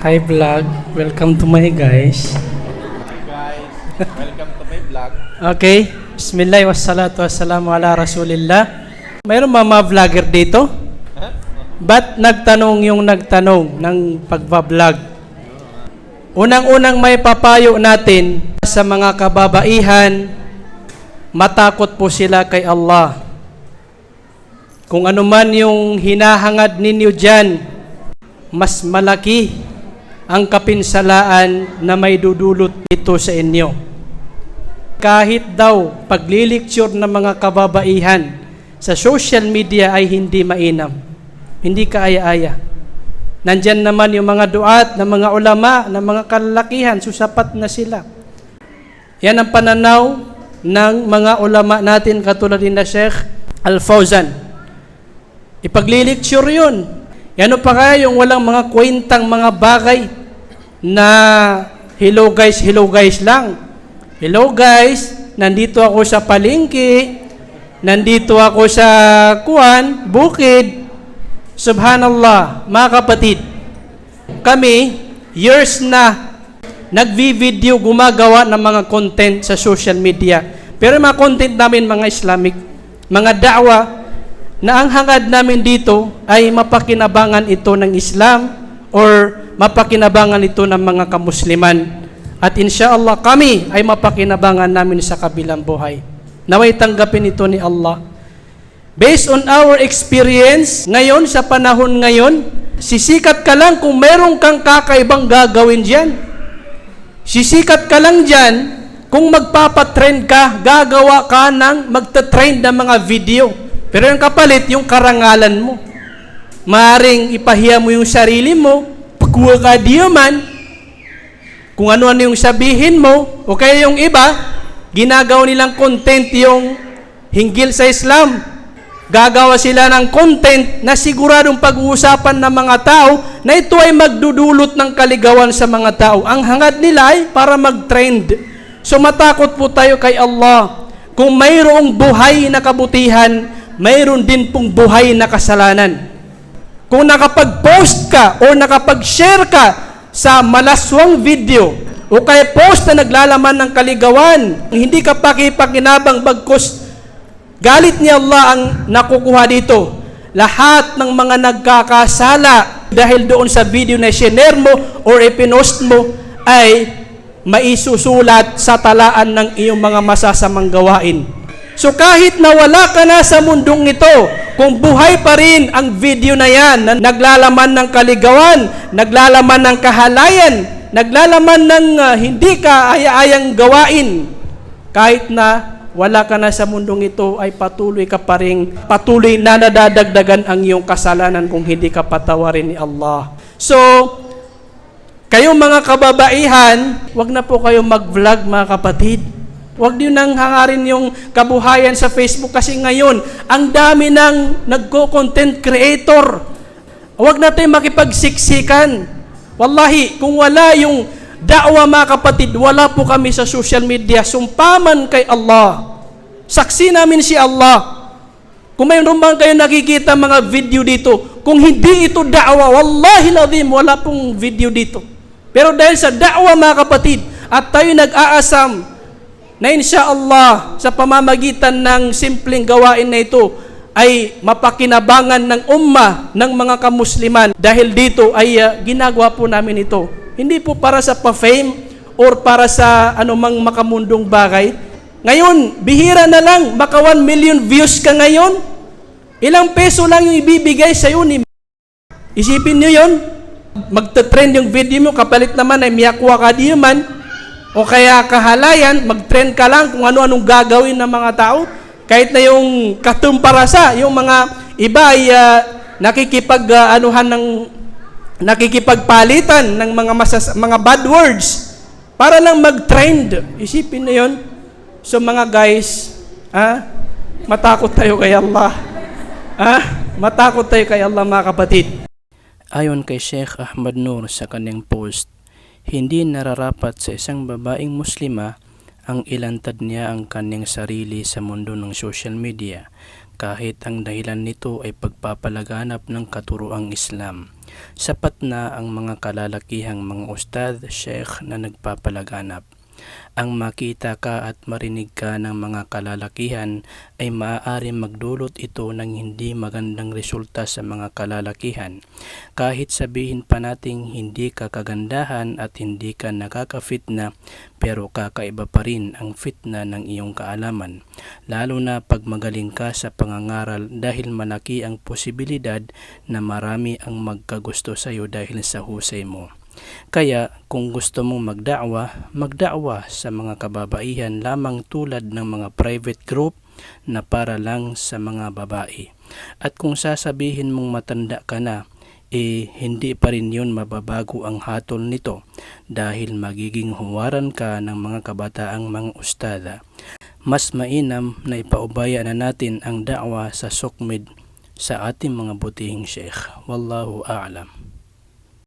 Hi vlog, welcome to my guys. guys. Welcome to my vlog. Okay, Bismillah wassalatu wassalamu ala rasulillah. Mayroon ba mga vlogger dito? Ba't nagtanong yung nagtanong ng pagbablog? Unang-unang may papayo natin sa mga kababaihan, matakot po sila kay Allah. Kung ano man yung hinahangad ninyo dyan, mas malaki ang kapinsalaan na may dudulot ito sa inyo. Kahit daw paglilikture ng mga kababaihan sa social media ay hindi mainam. Hindi kaaya-aya. Nandyan naman yung mga duat ng mga ulama, ng mga kalalakihan, susapat na sila. Yan ang pananaw ng mga ulama natin katulad ni na Sheikh Al-Fawzan. Ipaglilikture yun. Yan pa kaya yung walang mga kwentang mga bagay na hello guys, hello guys lang. Hello guys, nandito ako sa palengke, nandito ako sa kuan, bukid. Subhanallah, mga kapatid, kami, years na nagvi-video gumagawa ng mga content sa social media. Pero mga content namin mga Islamic, mga da'wa, na ang hangad namin dito ay mapakinabangan ito ng Islam or mapakinabangan ito ng mga kamusliman. At insyaAllah kami ay mapakinabangan namin sa kabilang buhay. Naway tanggapin ito ni Allah. Based on our experience, ngayon, sa panahon ngayon, sisikat ka lang kung meron kang kakaibang gagawin dyan. Sisikat ka lang dyan kung magpapatrend ka, gagawa ka ng magta-trend ng mga video. Pero yung kapalit, yung karangalan mo. Maaring ipahiya mo yung sarili mo, pagkuha ka diyo man, kung ano-ano yung sabihin mo, o kaya yung iba, ginagawa nilang content yung hinggil sa Islam. Gagawa sila ng content na siguradong pag-uusapan ng mga tao na ito ay magdudulot ng kaligawan sa mga tao. Ang hangad nila ay para mag-trend. So matakot po tayo kay Allah. Kung mayroong buhay na kabutihan, mayroon din pong buhay na kasalanan. Kung nakapag-post ka o nakapag-share ka sa malaswang video o kaya post na naglalaman ng kaligawan, hindi ka pakipakinabang bagkus galit ni Allah ang nakukuha dito. Lahat ng mga nagkakasala dahil doon sa video na share mo or ipinost mo ay maisusulat sa talaan ng iyong mga masasamang gawain. So kahit nawala ka na sa mundong ito, kung buhay pa rin ang video na yan na naglalaman ng kaligawan, naglalaman ng kahalayan, naglalaman ng uh, hindi ka aya-ayang gawain, kahit na wala ka na sa mundong ito, ay patuloy ka pa rin, patuloy na nadadagdagan ang iyong kasalanan kung hindi ka patawarin ni Allah. So, kayong mga kababaihan, wag na po kayo mag-vlog mga kapatid. Huwag niyo nang hangarin yung kabuhayan sa Facebook kasi ngayon, ang dami ng nagko-content creator. Huwag natin makipagsiksikan. Wallahi, kung wala yung da'wa mga kapatid, wala po kami sa social media. Sumpaman kay Allah. Saksi namin si Allah. Kung mayroon bang kayo nakikita mga video dito, kung hindi ito da'wa, wallahi lazim, wala pong video dito. Pero dahil sa da'wa mga kapatid, at tayo nag-aasam, na insya Allah sa pamamagitan ng simpleng gawain na ito ay mapakinabangan ng umma ng mga kamusliman dahil dito ay uh, ginagawa po namin ito. Hindi po para sa pa-fame or para sa anumang makamundong bagay. Ngayon, bihira na lang, maka 1 million views ka ngayon. Ilang peso lang yung ibibigay sa iyo ni Isipin niyo yon Magta-trend yung video mo, kapalit naman ay miyakwa ka di man, o kaya kahalayan, mag-trend ka lang kung ano-anong gagawin ng mga tao. Kahit na yung katumparasa, yung mga iba ay uh, nakikipag-anuhan ng nakikipagpalitan ng mga masas, mga bad words para lang mag-trend. Isipin na 'yon. So mga guys, ah, matakot tayo kay Allah. Ah, matakot tayo kay Allah mga kapatid. Ayon kay Sheikh Ahmad Nur sa kanyang post, hindi nararapat sa isang babaeng muslima ang ilantad niya ang kanyang sarili sa mundo ng social media kahit ang dahilan nito ay pagpapalaganap ng katuroang Islam. Sapat na ang mga kalalakihang mga ustad, sheikh na nagpapalaganap. Ang makita ka at marinig ka ng mga kalalakihan ay maaari magdulot ito ng hindi magandang resulta sa mga kalalakihan. Kahit sabihin pa nating hindi ka kagandahan at hindi ka nakaka-fitna, pero kakaiba pa rin ang fitna ng iyong kaalaman. Lalo na pag magaling ka sa pangangaral dahil malaki ang posibilidad na marami ang magkagusto sa iyo dahil sa husay mo. Kaya kung gusto mong magdakwa, magdakwa sa mga kababaihan lamang tulad ng mga private group na para lang sa mga babae. At kung sasabihin mong matanda ka na, eh hindi pa rin yun mababago ang hatol nito dahil magiging huwaran ka ng mga kabataang mga ustada. Mas mainam na ipaubaya na natin ang dakwa sa sukmid sa ating mga butihing sheikh. Wallahu a'lam.